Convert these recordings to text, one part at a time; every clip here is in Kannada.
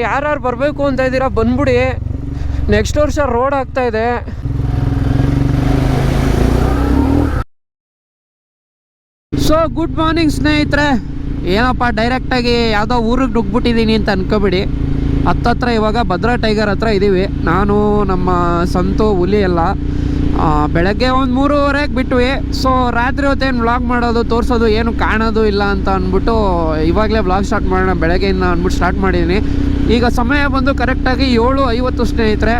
ಯಾರ್ಯಾರು ಬರಬೇಕು ಅಂತ ಇದ್ದೀರಾ, ಬಂದ್ಬಿಡಿ. ನೆಕ್ಸ್ಟ್ ವರ್ಷ ರೋಡ್ ಆಗ್ತಾ ಇದೆ. ಸೊ ಗುಡ್ ಮಾರ್ನಿಂಗ್ ಸ್ನೇಹಿತರೆ. ಏನಪ್ಪ ಡೈರೆಕ್ಟಾಗಿ ಯಾವುದೋ ಊರಿಗೆ ನುಗ್ಬಿಟ್ಟಿದ್ದೀನಿ ಅಂತ ಅನ್ಕೋಬಿಡಿ. ಹತ್ತತ್ರ ಇವಾಗ ಭದ್ರಾ ಟೈಗರ್ ಹತ್ರ ಇದ್ದೀವಿ ನಾನು, ನಮ್ಮ ಸಂತು, ಹುಲಿ ಎಲ್ಲ. ಬೆಳಗ್ಗೆ ಒಂದು ಮೂರುವರೆಗೆ ಬಿಟ್ವಿ. ಸೊ ರಾತ್ರಿ ಹೊತ್ತೇನು ವ್ಲಾಗ್ ಮಾಡೋದು, ತೋರಿಸೋದು ಏನು ಕಾಣೋದು ಇಲ್ಲ ಅಂತ ಅಂದ್ಬಿಟ್ಟು ಇವಾಗಲೇ ವ್ಲಾಗ್ ಸ್ಟಾರ್ಟ್ ಮಾಡೋಣ, ಬೆಳಗ್ಗೆಯಿಂದ ಅಂದ್ಬಿಟ್ಟು ಸ್ಟಾರ್ಟ್ ಮಾಡಿದ್ದೀನಿ ಈಗ ಸಮಯ ಬಂದು ಕರೆಕ್ಟಾಗಿ ಏಳು ಐವತ್ತು ಸ್ನೇಹಿತರೆ.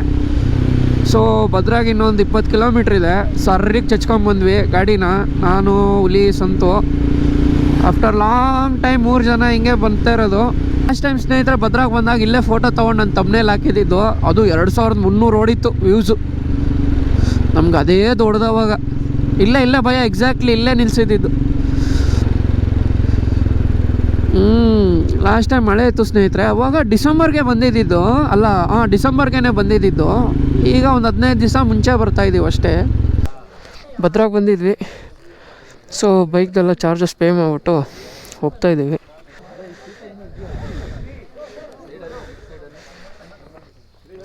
ಸೊ ಭದ್ರಾಗ ಇನ್ನೊಂದು ಇಪ್ಪತ್ತು ಕಿಲೋಮೀಟ್ರ್ ಇದೆ. ಸರ್ರಿಗೆ ಚಚ್ಕೊಂಬಂದ್ವಿ ಗಾಡಿನ. ನಾನು, ಹುಲಿ, ಸಂತು. ಆಫ್ಟರ್ ಲಾಂಗ್ ಟೈಮ್ ಮೂರು ಜನ ಹಿಂಗೆ ಬಂತಾ ಇರೋದು. ಲಾಸ್ಟ್ ಟೈಮ್ ಸ್ನೇಹಿತರೆ, ಭದ್ರಾಗ ಬಂದಾಗ ಇಲ್ಲೇ ಫೋಟೋ ತೊಗೊಂಡು ನನ್ನ ತಮ್ಮನೇಲಿ ಹಾಕಿದ್ದಿದ್ದು ಅದು ಎರಡು ಸಾವಿರದ ಮುನ್ನೂರು ಓಡಿತ್ತು ವ್ಯೂಸು ನಮ್ಗೆ ಅದೇ ದೊಡ್ಡದವಾಗ ಇಲ್ಲ ಇಲ್ಲ ಭಯ ಎಕ್ಸಾಕ್ಟ್ಲಿ ಇಲ್ಲೇ ನಿಲ್ಸಿದ್ದು. ಹ್ಞೂ ಲಾಸ್ಟ್ ಟೈಮ್ ಮಳೆ ಇತ್ತು ಸ್ನೇಹಿತರೆ, ಅವಾಗ ಡಿಸೆಂಬರ್ಗೆ ಬಂದಿದ್ದಿದ್ದು ಅಲ್ಲ ಹಾಂ ಡಿಸೆಂಬರ್ಗೆ ಬಂದಿದ್ದಿದ್ದು ಈಗ ಒಂದು ಹದಿನೈದು ದಿವಸ ಮುಂಚೆ ಬರ್ತಾ ಇದ್ದೀವಿ ಅಷ್ಟೇ. ಭದ್ರಾಗ ಬಂದಿದ್ವಿ. ಸೊ ಬೈಕ್ದೆಲ್ಲ ಚಾರ್ಜಸ್ ಪೇ ಮಾಡಿಬಿಟ್ಟು ಹೋಗ್ತಾ ಇದ್ದೀವಿ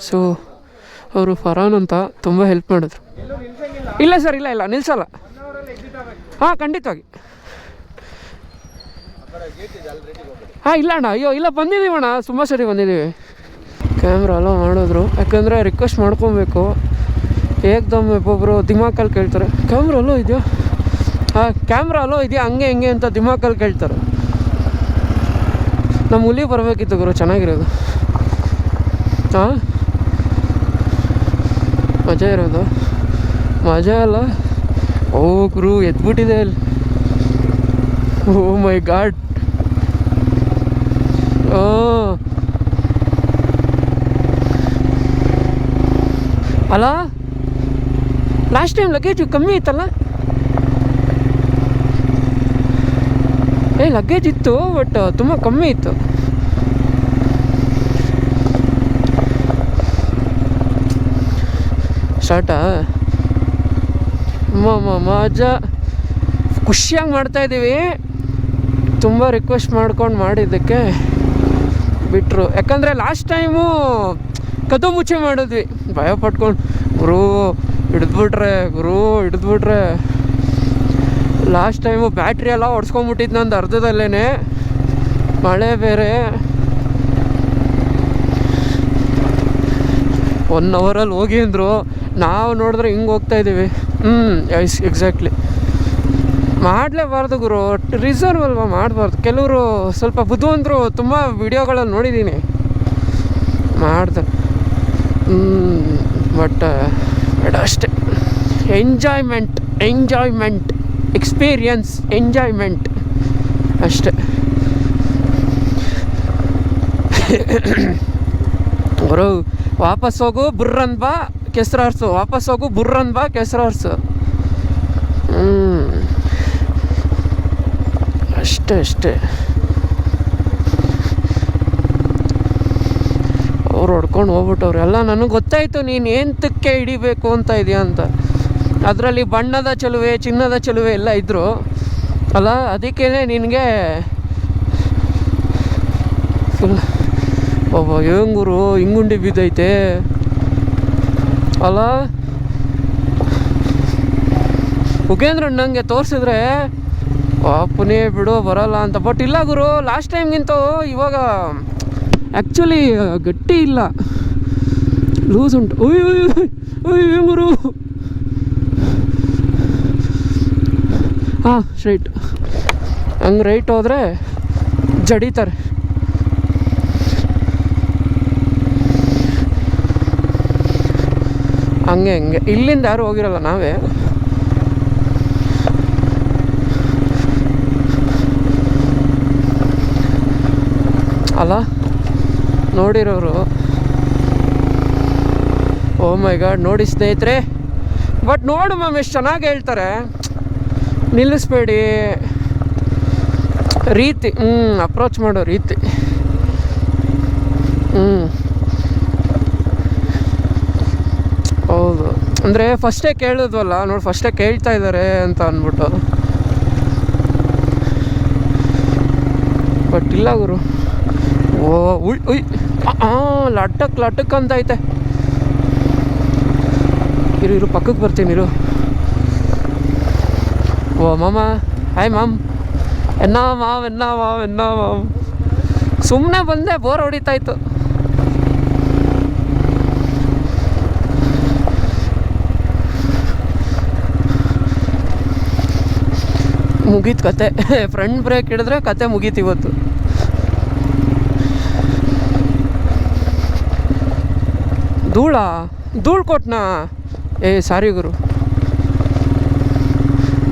ಸೊ ಅವರು ಫರಾನ್ ಅಂತ ತುಂಬ ಹೆಲ್ಪ್ ಮಾಡಿದ್ರು. ಇಲ್ಲ ಸರ್, ಇಲ್ಲ ಇಲ್ಲ, ನಿಲ್ಸಲ್ಲ. ಹಾಂ, ಖಂಡಿತವಾಗಿ. ಹಾಂ, ಇಲ್ಲ ಅಣ್ಣ, ಅಯ್ಯೋ, ಇಲ್ಲ, ಬಂದಿದ್ದೀವಿ ಅಣ್ಣ, ತುಂಬ ಸರಿ ಬಂದಿದ್ದೀವಿ. ಕ್ಯಾಮ್ರಾ ಅಲೋ ಮಾಡಿದ್ರು, ಯಾಕಂದರೆ ರಿಕ್ವೆಸ್ಟ್ ಮಾಡ್ಕೊಬೇಕು. ಏಕ್ದಮ್ ಒಬ್ಬೊಬ್ಬರು ದಿಮಾಕಲ್ಲಿ ಕೇಳ್ತಾರೆ. ಕ್ಯಾಮ್ರಾ ಅಲೋ ಇದೆಯಾ? ಹಾಂ ಕ್ಯಾಮ್ರಾ ಅಲೋ ಇದೆಯಾ? ಹಂಗೆ, ಹಿಂಗೆ ಅಂತ ದಿಮಾಕಲ್ಲಿ ಕೇಳ್ತಾರೆ. ನಮ್ಮ ಹುಲಿ ಬರಬೇಕಿತ್ತು ಗುರು, ಚೆನ್ನಾಗಿರೋದು. ಹಾಂ? ಮಜಾ ಇರೋದು. ಮಜಾ ಅಲ್ಲ? ಓ ಕ್ರೂ ಎದ್ಬಿಟ್ಟಿದೆ ಅಲ್ಲಿ. Oh my god. ಅಲ್ಲ ಲಾಸ್ಟ್ ಟೈಮ್ ಲಗೇಜು ಕಮ್ಮಿ ಇತ್ತಲ್ಲ? ಏ, ಲಗೇಜ್ ಇತ್ತು, ಬಟ್ ತುಂಬ ಕಮ್ಮಿ ಇತ್ತು. ಸ್ಟಾರ್ಟಾ? ಮಜಾ. ಖುಷಿಯಾಗಿ ಮಾಡ್ತಾ ಇದ್ದೀವಿ ತುಂಬ ರಿಕ್ವೆಸ್ಟ್ ಮಾಡ್ಕೊಂಡು ಮಾಡಿದ್ದಕ್ಕೆ ಬಿಟ್ಟರು ಯಾಕಂದರೆ ಲಾಸ್ಟ್ ಟೈಮು ಕದು ಮುಚ್ಚೆ ಮಾಡಿದ್ವಿ. ಭಯ ಪಟ್ಕೊಂಡು, ಗುರು, ಹಿಡಿದ್ಬಿಟ್ರೆ ಗುರು, ಹಿಡಿದ್ಬಿಟ್ರೆ. ಲಾಸ್ಟ್ ಟೈಮು ಬ್ಯಾಟ್ರಿ ಎಲ್ಲ ಹೊಡ್ಸ್ಕೊಂಬಿಟ್ಟಿದ್ದು ನಂದು ಅರ್ಧದಲ್ಲೇ ಮಳೆ ಬೇರೆ. ಒನ್ ಅವರಲ್ಲಿ ಹೋಗಿ ಅಂದರು. ನಾವು ನೋಡಿದ್ರೆ ಹಿಂಗೆ ಹೋಗ್ತಾ ಇದ್ದೀವಿ ಹ್ಞೂ ಎಸ್ ಎಕ್ಸಾಕ್ಟ್ಲಿ ಮಾಡಲೇಬಾರ್ದು ಗುರು ರಿಸರ್ವ್ ಅಲ್ವಾ ಮಾಡಬಾರ್ದು. ಕೆಲವರು ಸ್ವಲ್ಪ ಬುದ್ಧಿವಂತರು ತುಂಬ ವಿಡಿಯೋಗಳಲ್ಲಿ ನೋಡಿದ್ದೀನಿ ಮಾಡ್ದೆ. ಬಟ್ ಬೇಡ ಅಷ್ಟೇ. ಎಂಜಾಯ್ಮೆಂಟ್ ಎಂಜಾಯ್ಮೆಂಟ್ ಎಕ್ಸ್ಪೀರಿಯನ್ಸ್ ಎಂಜಾಯ್ಮೆಂಟ್ ಅಷ್ಟೇ. ಗುರು, ವಾಪಸ್ ಹೋಗು ಬುರ್ರನ್ ಬಾ. ಕೆಸರಾರ್ಸು ವಾಪಸ್ ಹೋಗು, ಬುರ್ರನ್ ಬಾ ಕೆಸರಾರ್ಸು ಹ್ಞೂ ಅಷ್ಟೇ ಅಷ್ಟೇ. ಅವ್ರು ಹೊಡ್ಕೊಂಡು ಹೋಗ್ಬಿಟ್ಟವ್ರು. ಎಲ್ಲ ನನಗೆ ಗೊತ್ತಾಯಿತು, ನೀನು ಏಂತಕ್ಕೆ ಹಿಡಿಬೇಕು ಅಂತ ಇದೆಯಾ ಅಂತ. ಅದರಲ್ಲಿ ಬಣ್ಣದ ಚೆಲುವೆ, ಚಿನ್ನದ ಚೆಲುವೆ ಎಲ್ಲ ಇದ್ದರು ಅಲ್ಲ ಅದಕ್ಕೇ ನಿನಗೆ ಫುಲ್ ಒಬ್ಬ ಹೆಂಗುರು, ಹಿಂಗುಂಡಿ ಬಿದ್ದೈತೆ. ಅಲ್ಲ ಉಗೇಂದ್ರ ನಂಗೆ ತೋರಿಸಿದ್ರೆ ಪುನೇ ಬಿಡು, ಬರಲ್ಲ ಅಂತ. ಬಟ್ ಇಲ್ಲ ಗುರು ಲಾಸ್ಟ್ ಟೈಮ್ಗಿಂತ ಇವಾಗ ಆ್ಯಕ್ಚುಲಿ ಗಟ್ಟಿ ಇಲ್ಲ. ಲೂಸ್ ಉಂಟು. ಉಯ್ ಗುರು. ಹಾಂ ಸ್ಟ್ರೈಟ್ ಹಂಗೆ ರೈಟ್ ಹೋದರೆ ಜಡಿತಾರೆ. ಹಂಗೆ ಹಂಗೆ. ಇಲ್ಲಿಂದ ಯಾರು ಹೋಗಿರಲ್ಲ ನಾವೇ? ಅಲ್ಲ, ನೋಡಿರೋರು. ಓ ಮೈ ಗಾಡ್ ನೋಡಿ ಸ್ನೇಹಿತರೆ. ಬಟ್ ನೋಡು ಮ್ಯಾಮ್ ಎಷ್ಟು ಚೆನ್ನಾಗಿ ಹೇಳ್ತಾರೆ. ನಿಲ್ಲಿಸ್ಬೇಡಿ. ರೀತಿ ಹ್ಞೂ ಅಪ್ರೋಚ್ ಮಾಡೋ ರೀತಿ. ಹ್ಞೂ ಹೌದು ಅಂದರೆ ಫಸ್ಟೇ ಕೇಳಿದ್ವಲ್ಲ, ನೋಡಿ ಫಸ್ಟೇ ಕೇಳ್ತಾ ಇದ್ದಾರೆ ಅಂತ ಅಂದ್ಬಿಟ್ಟು. ಬಟ್ ಇಲ್ಲ ಗುರು. ಓ, ಉಯ್ ಉಯ್ ಹಾಂ ಲಟಕ್ ಲಟಕ್ ಅಂತ ಐತೆ. ಇರು ಇರು ಪಕ್ಕಕ್ಕೆ ಬರ್ತೀನಿ, ಇರು. ಓ, ಮಾಮ, ಹಾಯ್, ಮಾಮ್. ಎನ್ನ ಮಾವ್ ಎನ್ನ ಮಾವ್ ಎನ್ನ ಮಾವ್ ಸುಮ್ಮನೆ ಬಂದೆ ಬೋರ್ ಹೊಡಿತಾ ಮುಗೀತು ಕತೆ. ಫ್ರಂಟ್ ಬ್ರೇಕ್ ಹಿಡಿದ್ರೆ ಕತೆ ಮುಗೀತು ಇವತ್ತು. ಧೂಳ, ಧೂಳು ಕೊಟ್ನಾ. ಏ, ಸಾರಿ ಗುರು.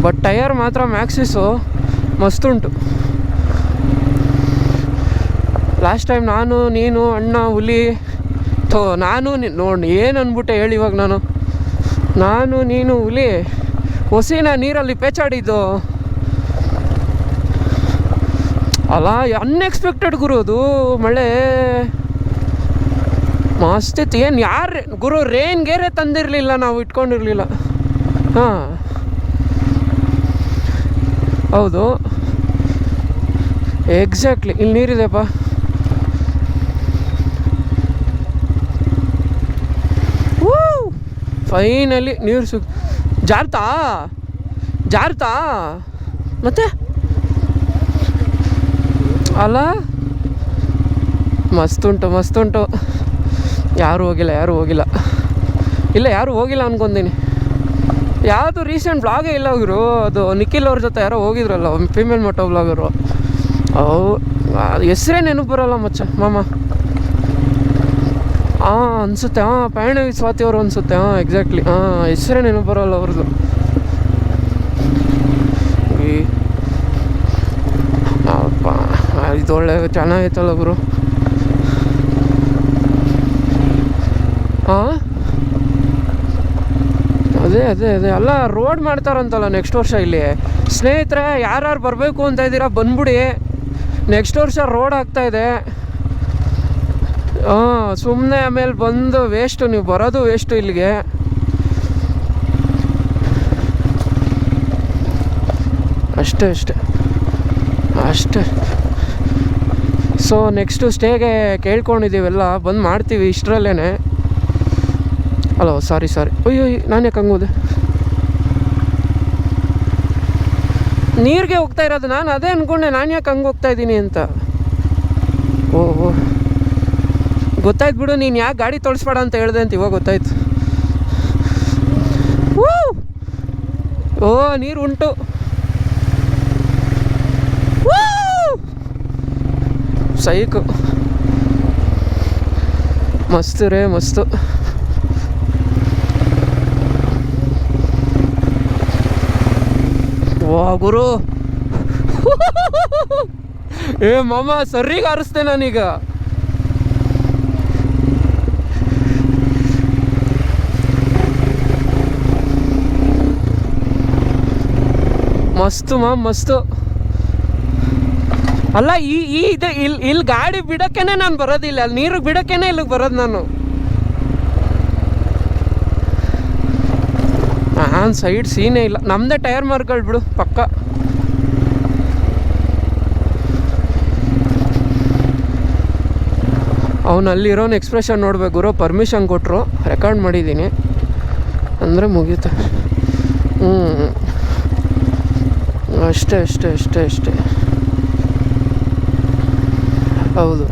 ಬಟ್ ಟಯರ್ ಮಾತ್ರ ಮ್ಯಾಕ್ಸಿಸು ಮಸ್ತುಂಟು ಲಾಸ್ಟ್ ಟೈಮ್ ನಾನು, ನೀನು, ಅಣ್ಣ, ಹುಲಿ, ಥೋ, ನಾನು ನೋಡಿ, ಏನು ಅಂದ್ಬಿಟ್ಟೆ ಹೇಳಿ ಇವಾಗ ನಾನು. ನಾನು, ನೀನು, ಹುಲಿ, ಹೊಸಿನ ನೀರಲ್ಲಿ ಪೇಚಾಡಿದ್ದು. ಅಲ್ಲ ಅನ್ಎಕ್ಸ್ಪೆಕ್ಟೆಡ್ ಗುರು ಅದು, ಮಳೆ. ಮಸ್ತ್ ಇತ್ತು ಏನು ಯಾರು ಗುರು ರೇನ್ ಗೇರೆ ತಂದಿರಲಿಲ್ಲ, ನಾವು ಇಟ್ಕೊಂಡಿರಲಿಲ್ಲ. ಹಾಂ. ಹೌದು. ಎಕ್ಸಾಕ್ಟ್ಲಿ ಇಲ್ಲಿ ನೀರಿದೆಪ್ಪ ಫೈನಲಿ ನೀರು ಸಿಗ್ ಜಾರ್ತಾ? ಜಾರ್ತಾ? ಮತ್ತೆ? ಅಲ್ಲ ಮಸ್ತುಂಟು ಮಸ್ತುಂಟು ಯಾರೂ ಹೋಗಿಲ್ಲ ಯಾರೂ ಹೋಗಿಲ್ಲ. ಇಲ್ಲ, ಯಾರೂ ಹೋಗಿಲ್ಲ ಅನ್ಕೊಂತೀನಿ. ಯಾವುದು ರೀಸೆಂಟ್ ಬ್ಲಾಗೇ ಇಲ್ಲ ಹೋಗಿರು ಅದು ನಿಖಿಲ್ ಅವ್ರ ಜೊತೆ ಯಾರೋ ಹೋಗಿದ್ರಲ್ಲ ಫೀಮೇಲ್ ಮೋಟೋ ಬ್ಲಾಗರು ಅವು ಹೆಸ್ರೇ ನೆನಪು ಬರಲ್ಲ ಮಚ್ಚ, ಮಾಮ. ಹಾಂ ಅನಿಸುತ್ತೆ. ಹಾಂ ಪಯಣ ಸ್ವಾತಿ ಅವರು ಅನಿಸುತ್ತೆ. ಹಾಂ ಎಕ್ಸಾಕ್ಟ್ಲಿ ಹಾಂ ಹೆಸ್ರೇ ನೆನಪು ಬರಲ್ಲ ಅವ್ರದ್ದು ಈ ಅಪ್ಪ ಇದು ಒಳ್ಳೆ ಚೆನ್ನಾಗೈತಲ್ಲ ಗುರು ಹಾಂ ಅದೇ ಅದೇ ಅದೇ. ಅಲ್ಲ ರೋಡ್ ಮಾಡ್ತಾರಂತಲ್ಲ ನೆಕ್ಸ್ಟ್ ವರ್ಷ ಇಲ್ಲಿ. ಸ್ನೇಹಿತರೆ, ಯಾರ್ಯಾರು ಬರಬೇಕು ಅಂತ ಇದ್ದೀರಾ, ಬಂದ್ಬಿಡಿ. ನೆಕ್ಸ್ಟ್ ವರ್ಷ ರೋಡ್ ಆಗ್ತಾ ಇದೆ. ಹಾಂ ಸುಮ್ಮನೆ ಆಮೇಲೆ ಬಂದು ವೇಸ್ಟು ನೀವು ಬರೋದು ವೇಸ್ಟು ಇಲ್ಲಿಗೆ. ಅಷ್ಟೇ ಅಷ್ಟೇ. ಅಷ್ಟೇ. ಸೊ ನೆಕ್ಸ್ಟು ಸ್ಟೇಗೆ ಕೇಳ್ಕೊಂಡಿದ್ದೀವೆಲ್ಲ, ಬಂದು ಮಾಡ್ತೀವಿ ಇಷ್ಟರಲ್ಲೇ ಅಲೋ ಸಾರಿ ಸಾರಿ ಅಯ್ಯೋ ನಾನು ಯಾಕೆ ಹಂಗೋದೆ ನೀರಿಗೆ ಹೋಗ್ತಾ ಇರೋದು, ನಾನು ಅದೇ ಅಂದ್ಕೊಂಡೆ ನಾನು ಯಾಕೆ ಹಂಗೆ ಹೋಗ್ತಾ ಇದ್ದೀನಿ ಅಂತ. ಓ ಗೊತ್ತಾಯ್ತು ಬಿಡು, ನೀನು ಯಾಕೆ ಗಾಡಿ ತೊಳಸ್ಬೇಡ ಅಂತ ಹೇಳ್ದೆ ಅಂತ ಇವಾಗ ಗೊತ್ತಾಯ್ತು! ಓ, ನೀರು ಉಂಟು ವೂ! ಸೈಕು. ಮಸ್ತು ರೇ ಮಸ್ತು. ವಾ ಗುರು. ಏ ಮಾಮ ಸರಿಗೆ ಹಾರಿಸ್ದೆ ನಾನೀಗ. ಮಸ್ತು ಮಾಮ್ ಮಸ್ತು. ಅಲ್ಲ, ಈ ಈ ಇದು ಇಲ್ಲಿ ಇಲ್ಲಿ ಗಾಡಿ ಬಿಡೋಕ್ಕೇನೆ ನಾನು ಬರೋದಿಲ್ಲ. ಅಲ್ಲಿ ನೀರು ಬಿಡೋಕ್ಕೇನೆ ಇಲ್ಲಿಗೆ ಬರೋದು ನಾನು. ಹಾಂ ಸೈಡ್ ಸೀನೇ ಇಲ್ಲ. ನಮ್ಮದೇ ಟೈರ್ ಮಾರ್ಗಳು ಬಿಡು, ಪಕ್ಕ. ಅವನು ಅಲ್ಲಿರೋನ್ ಎಕ್ಸ್ಪ್ರೆಷನ್ ನೋಡಬೇಕು ಗುರು. ಪರ್ಮಿಷನ್ ಕೊಟ್ಟರು ರೆಕಾರ್ಡ್ ಮಾಡಿದ್ದೀನಿ ಅಂದರೆ ಮುಗೀತು. ಹ್ಞೂ ಅಷ್ಟೇ ಅಷ್ಟೇ ಅಷ್ಟೇ ಅಷ್ಟೇ. ಹೌದು.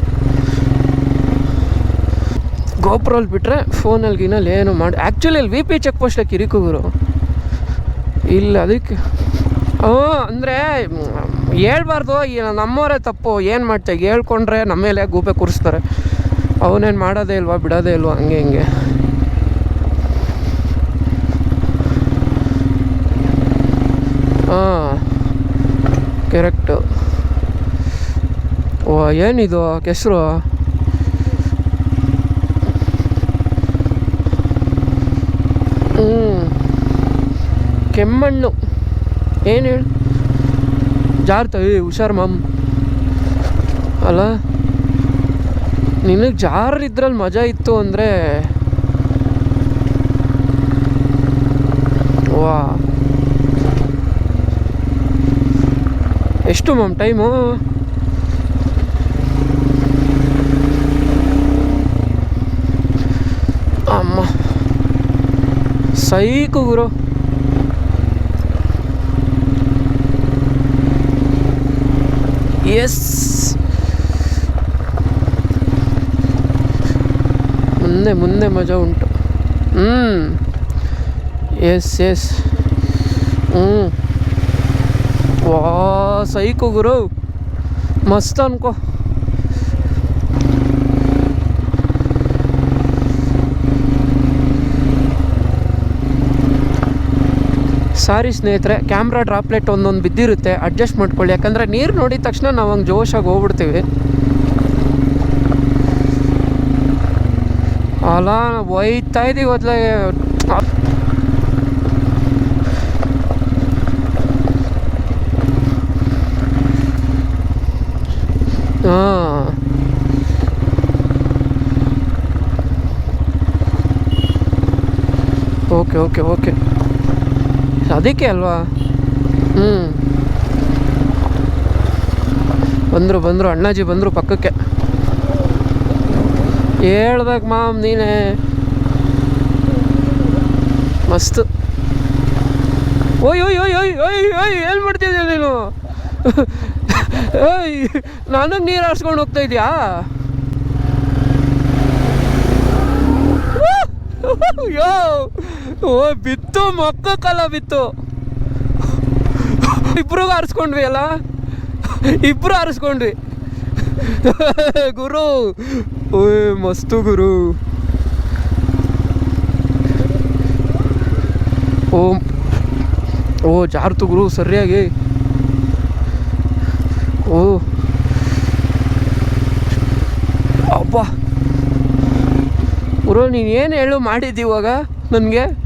ಗೋಪ್ರಲ್ಲಿ ಬಿಟ್ಟರೆ ಫೋನಲ್ಲಿ ಗಿನಲ್ಲಿ ಏನು ಮಾಡಿ ಆ್ಯಕ್ಚುಲಿ ಅಲ್ಲಿ ವಿ ಪಿ ಚೆಕ್ ಪೋಸ್ಟೇ ಕಿರಿಕು ಗುರು. ಇಲ್ಲ, ಅದಕ್ಕೆ. ಹ್ಞೂ ಅಂದರೆ, ಹೇಳ್ಬಾರ್ದು ನಮ್ಮವರೇ ತಪ್ಪು, ಏನು ಮಾಡ್ತೆ, ಹೇಳ್ಕೊಂಡ್ರೆ ನಮ್ಮ ಮೇಲೆ ಗೂಪೆ ಕೂರಿಸ್ತಾರೆ. ಅವನೇನು ಮಾಡೋದೇ ಇಲ್ವಾ, ಬಿಡೋದೇ ಇಲ್ವಾ, ಹಂಗೆ, ಹಿಂಗೆ. ಹಾಂ. ಕರೆಕ್ಟು ಓ ಏನಿದು ಕೆಸರು ಹ್ಞೂ ಕೆಮ್ಮಣ್ಣು ಏನು ಹೇಳಿ ಏ ಹುಷಾರ್ ಮಾಮ್ ಅಲ್ಲ ನಿನಗೆ ಜಾರಿದ್ರಲ್ಲಿ ಮಜಾ ಇತ್ತು ಅಂದರೆ ವಾ ಎಷ್ಟು ಮ್ಯಾಮ್ ಟೈಮು ಸೈಕು ಗುರು ಎಸ್ ಮುಂದೆ ಮುಂದೆ ಮಜಾ ಉಂಟು ಹ್ಞೂ ಎಸ್ ಎಸ್ ಹ್ಞೂ ವಾ ಸೈಕು ಗುರು ಸಾರಿ ಸ್ನೇಹಿತರೆ ಕ್ಯಾಮ್ರಾ ಡ್ರಾಪ್ಲೆಟ್ ಒಂದೊಂದು ಬಿದ್ದಿರುತ್ತೆ ಅಡ್ಜಸ್ಟ್ ಮಾಡ್ಕೊಳ್ಳಿ. ಯಾಕಂದರೆ ನೀರು ನೋಡಿದ ತಕ್ಷಣ ನಾವು ಹಂಗೆ ಜೋಶಾಗಿ ಹೋಗ್ಬಿಡ್ತೀವಿ. ಅಲ್ಲ ಒಯ್ತಾ ಇದ್ದೀವಿ ಮೊದಲೇ. ಹಾಂ. Okay okay okay. ಅದಕ್ಕೆ ಅಲ್ವಾ? ಹ್ಞೂ ಬಂದರು ಬಂದರು, ಅಣ್ಣಾಜಿ ಬಂದರು ಪಕ್ಕಕ್ಕೆ. ಹೇಳ್ದಾಗ ಮಾಮ್ ನೀನೇ. ಮಸ್ತ್. ಓಯ್ ಓಯ್ ಓಯ್ ಓಯ್ ಓಯ್ ಓಯ್, ಏನು ಮಾಡ್ತಿದ್ಯಾ ನೀನು? ಏಯ್ ನನಗೆ ನೀರು ಹಾರಿಸ್ಕೊಂಡು ಹೋಗ್ತಾ ಇದೆಯಾ? ಯೋ, ಓ, ಬಿತ್ತು. ಮಕ್ಕಕ್ಕಲ್ಲ ಬಿತ್ತು ಇಬ್ರಿಗೂ ಆರಿಸ್ಕೊಂಡ್ವಿ ಅಲ್ಲ? ಇಬ್ರು ಆರಿಸ್ಕೊಂಡ್ವಿ. ಗುರು. ಓಯ್, ಮಸ್ತು ಗುರು. ಓ ಓ, ಜಾರ್ತು ಗುರು, ಸರಿಯಾಗಿ. ಓ. ಅಪ್ಪ ಗುರು, ನೀನು ಏನು ಹೇಳು ಮಾಡಿದ್ದಿ ಇವಾಗ ನನಗೆ?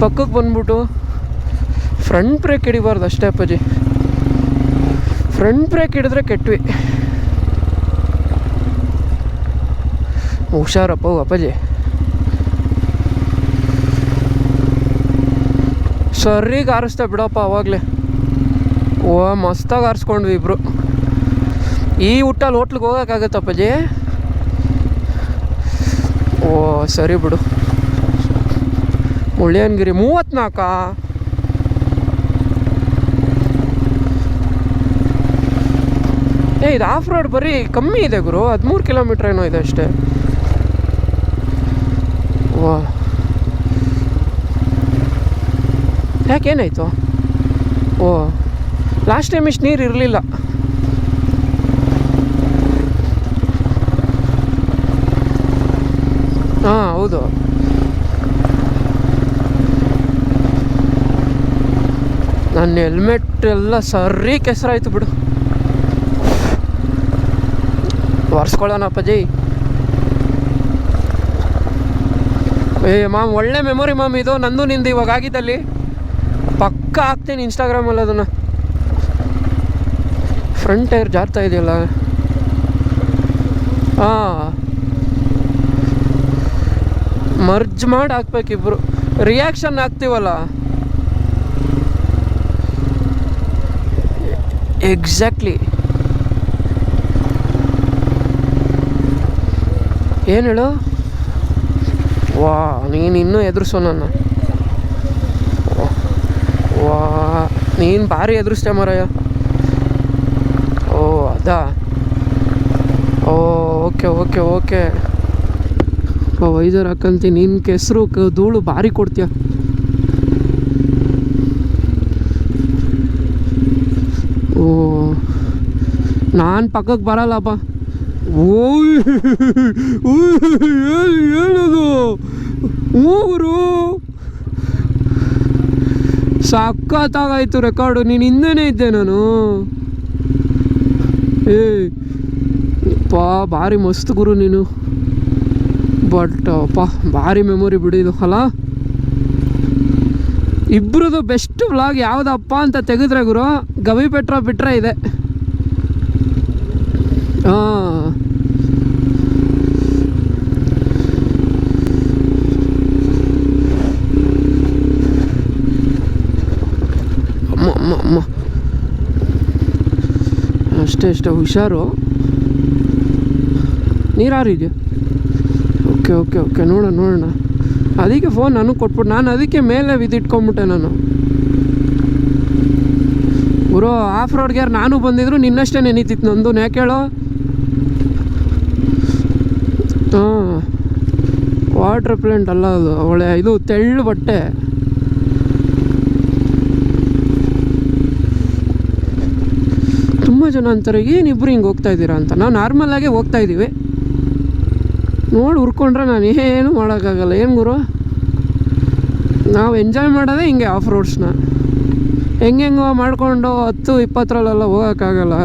ಪಕ್ಕಕ್ಕೆ ಬಂದ್ಬಿಟ್ಟು ಫ್ರಂಟ್ ಬ್ರೇಕ್ ಹಿಡಿಬಾರ್ದು ಅಷ್ಟೇ ಅಪ್ಪಾಜಿ. ಫ್ರಂಟ್ ಬ್ರೇಕ್ ಹಿಡಿದ್ರೆ ಕೆಟ್ವಿ. ಹುಷಾರಪ್ಪ ಅಪ್ಪಾಜಿ. ಸರಿಗೆ ಆರಿಸ್ತಾ ಬಿಡಪ್ಪ ಅವಾಗಲೇ. ಓ, ಮಸ್ತಾಗಿ ಆರಿಸ್ಕೊಂಡ್ವಿ ಇಬ್ರು. ಈ ಹುಟ್ಟಲ್ಲಿ ಹೋಟ್ಲಿಗೆ ಹೋಗೋಕ್ಕಾಗತ್ತಪ್ಪಾಜಿ ಓ, ಸರಿ ಬಿಡು. ಮುಳ್ಳ್ಯನಗಿರಿ ಮೂವತ್ತ್ನಾಲ್ಕಾ ಏ, ಇದು ಆಫ್ ರೋಡ್ ಬರೀ ಕಮ್ಮಿ ಇದೆ ಗುರು. ಹದಿಮೂರು ಕಿಲೋಮೀಟ್ರ್ ಏನೋ ಇದೆ ಅಷ್ಟೇ. ವಾ. ಯಾಕೇನಾಯಿತು ಓ ಲಾಸ್ಟ್ ಟೈಮ್ ಇಷ್ಟು ನೀರು ಇರಲಿಲ್ಲ. ಹಾಂ, ಹೌದು. ನನ್ನ ಹೆಲ್ಮೆಟ್ ಎಲ್ಲ ಸರಿ ಕೆಸರಾಯ್ತು ಬಿಡು. ಒರೆಸ್ಕೊಳ್ಳೋಣ ಅಪ್ಪಾಜಿ ಏ ಮಾಮ್, ಒಳ್ಳೆ ಮೆಮೊರಿ ಮಾಮ್ ಇದು. ನಂದು ನಿಂದು ಇವಾಗ ಆಗಿದ್ದಲ್ಲಿ. ಪಕ್ಕ ಹಾಕ್ತೀನಿ ಇನ್ಸ್ಟಾಗ್ರಾಮಲ್ಲಿ ಅದನ್ನು. ಫ್ರಂಟ್ ಟೈರ್ ಜಾರ್ತಾ ಇದೆಯಲ್ಲ. ಹಾಂ ಮರ್ಜ್ ಮಾಡಿ ಹಾಕ್ಬೇಕಿಬ್ರು. ರಿಯಾಕ್ಷನ್ ಹಾಕ್ತೀವಲ್ಲ. ಎಕ್ಸಾಕ್ಟ್ಲಿ ಏನು ಹೇಳು? ವಾ, ನೀನು ಇನ್ನೂ ಎದುರಿಸೋ ನನ್ನ. ವಾ, ನೀನು ಭಾರಿ ಎದುರಿಸ್ತೇ ಮರಯ್ಯ ಓ, ಅದಾ? ಓ, ಓಕೆ ಓಕೆ ಓಕೆ. ಓ ವೈಸರ್ ಹಾಕಂತಿ ನಿನ್ನ ಕೆಸರು ಧೂಳು ಭಾರಿ ಕೊಡ್ತೀಯ? ಓ ನಾನು ಪಕ್ಕಕ್ಕೆ ಬರಲ್ಲಪ್ಪ. ಓಯ್ ಓಯ್, ಮೂರು. ಸಖತ್ತಾಗಾಯ್ತು ರೆಕಾರ್ಡು ನೀನು ಹಿಂದೆನೇ ಇದ್ದೆ ನಾನು. ಏ ಪಾ ಭಾರಿ ಮಸ್ತ್ ಗುರು ನೀನು. ಬಟ್ ಪಾ ಭಾರಿ ಮೆಮೊರಿ ಬಿಡಿದು ಅಲ್ಲ? ಇಬ್ರದ್ದು ಬೆಸ್ಟ್ ವ್ಲಾಗ್ ಯಾವುದಪ್ಪ ಅಂತ ತೆಗೆದ್ರೆ ಗುರು? ಗವಿ ಬಿಟ್ರೆ ಇದೆ. ಹಾಂ. ಅಮ್ಮ ಅಮ್ಮ ಅಷ್ಟೇ ಅಷ್ಟೇ, ಹುಷಾರು. ನೀರಾರಿದೆಯಾ ಓಕೆ ಓಕೆ ಓಕೆ. ನೋಡೋಣ ನೋಡೋಣ. ಅದಕ್ಕೆ ಫೋನ್ ನನಗೆ ಕೊಟ್ಬಿಟ್ಟು ನಾನು ಅದಕ್ಕೆ ಮೇಲೆ ವಿದಿಟ್ಕೊಂಬಿಟ್ಟೆ ನಾನು. ಗುರು ಆಫ್ ರೋಡ್ ಗೇರ್ ನಾನು ಬಂದಿದ್ರು ನಿನ್ನಷ್ಟೇ ನೆನೀತಿತ್ತು ನಂದು ಕೇಳೋ? ಹಾಂ. ವಾಟರ್ ಪ್ಲಾಂಟ್ ಅಲ್ಲ ಅದು ಅವಳೆ ಇದು ತೆಳ್ಳು ಬಟ್ಟೆ. ತುಂಬ ಜನ ಅಂತಾರೆ ಏನಿಬ್ರು ಹಿಂಗೆ ಹೋಗ್ತಾ ಇದ್ದೀರಾ? ಅಂತ. ನಾವು ನಾರ್ಮಲಾಗೆ ಹೋಗ್ತಾ ಇದ್ದೀವಿ. ನೋಡಿ ಹುರ್ಕೊಂಡ್ರೆ ನಾನು ಏನು ಮಾಡೋಕ್ಕಾಗಲ್ಲ. ಏನು ಗುರು? ನಾವು ಎಂಜಾಯ್ ಮಾಡೋದೇ ಹಿಂಗೆ ಆಫ್ ರೋಡ್ಸ್ನ ಹೆಂಗೆಂಗೋ ಮಾಡಿಕೊಂಡು ಹತ್ತು ಇಪ್ಪತ್ತರಲ್ಲೆಲ್ಲ ಹೋಗೋಕ್ಕಾಗಲ್ಲ.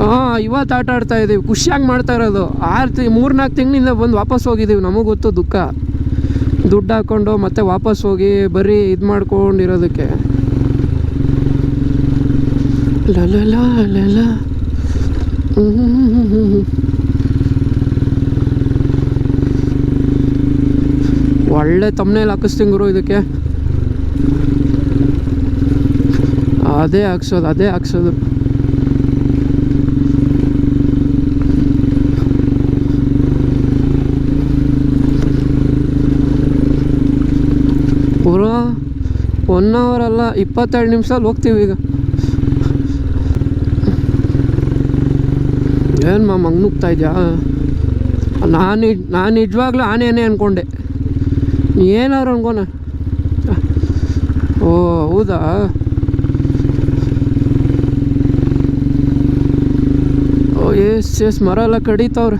ಹಾಂ ಇವತ್ತು ಆಟ ಆಡ್ತಾ ಇದ್ದೀವಿ ಖುಷಿಯಾಗಿ ಮಾಡ್ತಾ ಇರೋದು. ಆರು ತಿ ಮೂರ್ನಾಲ್ಕು ತಿಂಗಳಿಂದ ಬಂದು ವಾಪಸ್ ಹೋಗಿದ್ದೀವಿ ನಮಗೆ ಗೊತ್ತು ದುಃಖ. ದುಡ್ಡು ಹಾಕ್ಕೊಂಡು ಮತ್ತೆ ವಾಪಸ್ ಹೋಗಿ ಬರೀ ಇದು ಮಾಡ್ಕೊಂಡಿರೋದಕ್ಕೆ. ಲಲಲ ಲಲ ಒಳ್ಳೆ ತಮ್ಮನೇಲಿ ಹಾಕಿಸ್ತೀನಿ ಗುರು ಇದಕ್ಕೆ. ಅದೇ ಹಾಕ್ಸೋದು ಅದೇ ಹಾಕ್ಸೋದು. ಪೂರಾ ಒನ್ ಅವರ್ ಅಲ್ಲ, ಇಪ್ಪತ್ತೆರಡು ನಿಮಿಷದಲ್ಲಿ ಹೋಗ್ತೀವಿ ಈಗ. ಏನು ಮಾಮ್, ಹಂಗೆ ನುಗ್ತಾ ಇದೆಯಾ? ನಾನು ನಾನು ನಿಜವಾಗ್ಲೂ ಆನೇನೆ ಅಂದ್ಕೊಂಡೆ ಏನಾರು ಅನ್ಕೋಣ ಓ, ಹೌದಾ? ಎಸ್ ಎಸ್ ಮರ ಎಲ್ಲ ಕಡಿತಾವ್ರೆ.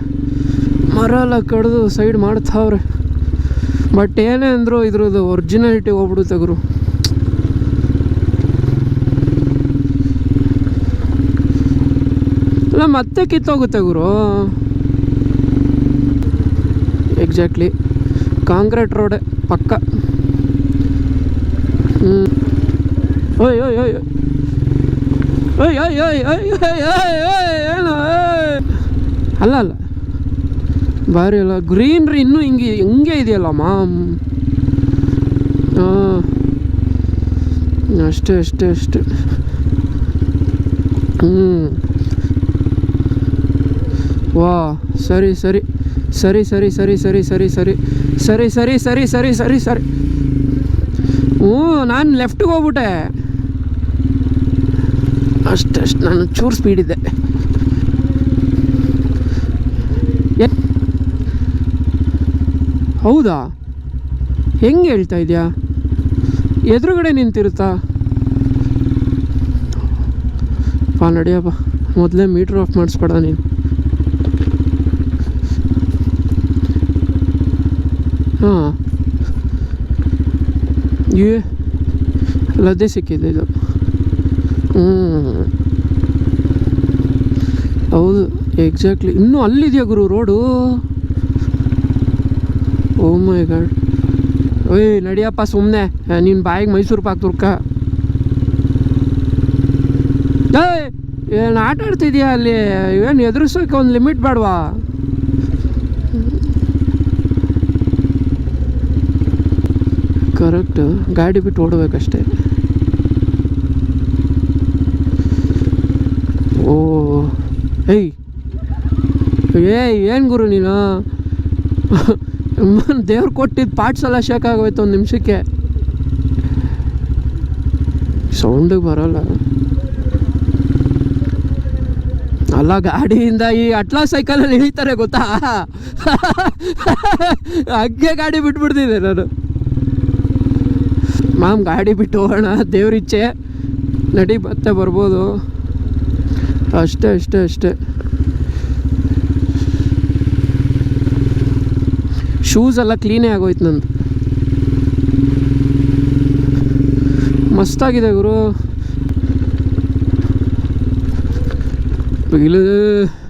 ಮರ ಎಲ್ಲ ಕಡಿದು ಸೈಡ್ ಮಾಡ್ತಾವ್ರೆ. ಬಟ್ ಏನೇ ಅಂದರು ಇದ್ರದ್ದು ಒರಿಜಿನಾಲಿಟಿ ಹೋಗ್ಬಿಡುತ್ತೆ ಗುರು. ಇಲ್ಲ ಮತ್ತೆ ಕಿತ್ತೋಗುತ್ತೆ ಗುರು. ಎಕ್ಸಾಕ್ಟ್ಲಿ ಕಾಂಕ್ರೀಟ್ ರೋಡೆ ಪಕ್ಕ. ಹ್ಞೂ ಓಯ್. ಓಯ್ ಓಯ್ ಓಯ್ ಓಯ್ ಓಯ್ ಓಯ್ ಓಯ್ ಓಯ್? ಅಲ್ಲ ಅಲ್ಲ. ಭಾರಿ ಅಲ್ಲ. ಗ್ರೀನ್ರಿ ಇನ್ನೂ ಹಿಂಗೆ ಹಿಂಗೆ ಇದೆಯಲ್ಲ, ಮಾಮ್. ಹಾಂ ಅಷ್ಟೇ ಅಷ್ಟೇ ಅಷ್ಟೇ. ಹ್ಞೂ ವಾ, ಸರಿ ಸರಿ. ಸರಿ ಸರಿ ಸರಿ ಸರಿ ಸರಿ ಸರಿ. ಸರಿ ಸರಿ ಸರಿ ಸರಿ ಸರಿ ಸರಿ. ಹ್ಞೂ, ನಾನು ಲೆಫ್ಟಿಗೆ ಹೋಗ್ಬಿಟ್ಟೆ. ಅಷ್ಟೆ, ಅಷ್ಟು. ನಾನು ಚೂರು ಸ್ಪೀಡ್ ಇದ್ದೆ ಎ- ಹೌದಾ? ಹೆಂಗೆ ಹೇಳ್ತಾ ಇದೆಯಾ? ಎದುರುಗಡೆ ನಿಂತಿರುತ್ತಾ? ಪಾ ನಡಿಯಪ್ಪ ಮೊದಲೇ ಮೀಟ್ರ್ ಆಫ್ ಮಾಡಿಸ್ಬೇಡ ನೀನು. ಹಾಂ. ಏ, ಲದ್ದೆ ಸಿಕ್ಕಿದೆ ಇದು. ಹ್ಞೂ ಹೌದು ಎಕ್ಸಾಕ್ಟ್ಲಿ ಇನ್ನೂ ಅಲ್ಲಿದೆಯಾ ಗುರು ರೋಡು ಓ ಮೈ ಗಾಡ್ ಓಯ್ ನಡಿಯಪ್ಪ ಸುಮ್ಮನೆ ನಿನ್ನ ಬಾಯಿಗೆ ಮೈಸೂರು ಪಾಕ್ ತುರ್ಕ ಏಯ್ ಏನು ಆಟ ಆಡ್ತಿದ್ಯಾ ಅಲ್ಲಿ? ಏನು ಎದುರಿಸೋಕೆ ಒಂದು ಲಿಮಿಟ್ ಬೇಡವಾ? ಕರೆಕ್ಟ್ ಗಾಡಿ ಬಿಟ್ಟು ಓಡಬೇಕಷ್ಟೇ. ಓ, ಏಯ್. ಏಯ್, ಏನು ಗುರು ನೀನು? ದೇವ್ರು ಕೊಟ್ಟಿದ್ದು ಪಾರ್ಟ್ಸ್ ಎಲ್ಲ ಶೇಕ್ ಆಗೋಯ್ತು ಒಂದು ನಿಮಿಷಕ್ಕೆ. ಸೌಂಡಿಗೆ ಬರೋಲ್ಲ. ಅಲ್ಲ, ಗಾಡಿಯಿಂದ ಈ ಅಟ್ಲಾ ಸೈಕಲಲ್ಲಿ ಇಳಿತಾರೆ ಗೊತ್ತಾ? ಹಂಗೆ ಗಾಡಿ ಬಿಟ್ಬಿಡ್ತಿದ್ದೆ ನಾನು. ಮಾಮ್, ಗಾಡಿ ಬಿಟ್ಟು ಹೋಗೋಣ, ದೇವ್ರಿಚ್ಛೆ. ನಡಿ ಮತ್ತೆ ಬರ್ಬೋದು. ಅಷ್ಟೇ ಅಷ್ಟೇ ಅಷ್ಟೇ. ಶೂಸ್ ಎಲ್ಲ ಕ್ಲೀನೇ ಆಗೋಯ್ತು ನಂದು. ಮಸ್ತಾಗಿದೆ ಗುರು. ಬಿಗಿಲು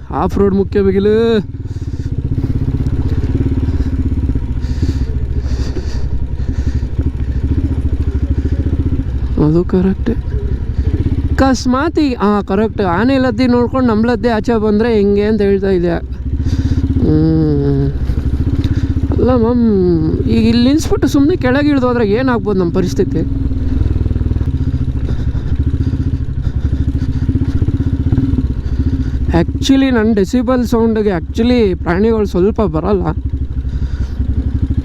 ಆಫ್ ರೋಡ್ ಮುಖ್ಯ ಬಿಗಿಲು. ಅದು ಕರೆಕ್ಟ್ ಅಕಸ್ಮಾತ್ ಈಗ ಹಾಂ ಕರೆಕ್ಟ್ ಆನೆ ಲದ್ದಿ ನೋಡ್ಕೊಂಡು ನಮ್ಮ ಲದ್ದಿ ಆಚೆ ಬಂದರೆ ಹೆಂಗೆ ಅಂತ ಹೇಳ್ತಾ ಇದೆಯಾ? ಹ್ಮ್. ಅಲ್ಲ ಮ್ಯಾಮ್, ಈಗ ಇಲ್ಲಿ ನಿಲ್ಲಿಸ್ಬಿಟ್ಟು ಸುಮ್ಮನೆ ಕೆಳಗೆ ಇಳಿದು ಹೋದ್ರೆ ಏನಾಗ್ಬೋದು ನಮ್ಮ ಪರಿಸ್ಥಿತಿ? ಆ್ಯಕ್ಚುಲಿ ನನ್ನ ಡೆಸಿಬಲ್ ಸೌಂಡಿಗೆ ಆ್ಯಕ್ಚುಲಿ ಪ್ರಾಣಿಗಳು ಸ್ವಲ್ಪ ಬರಲ್ಲ.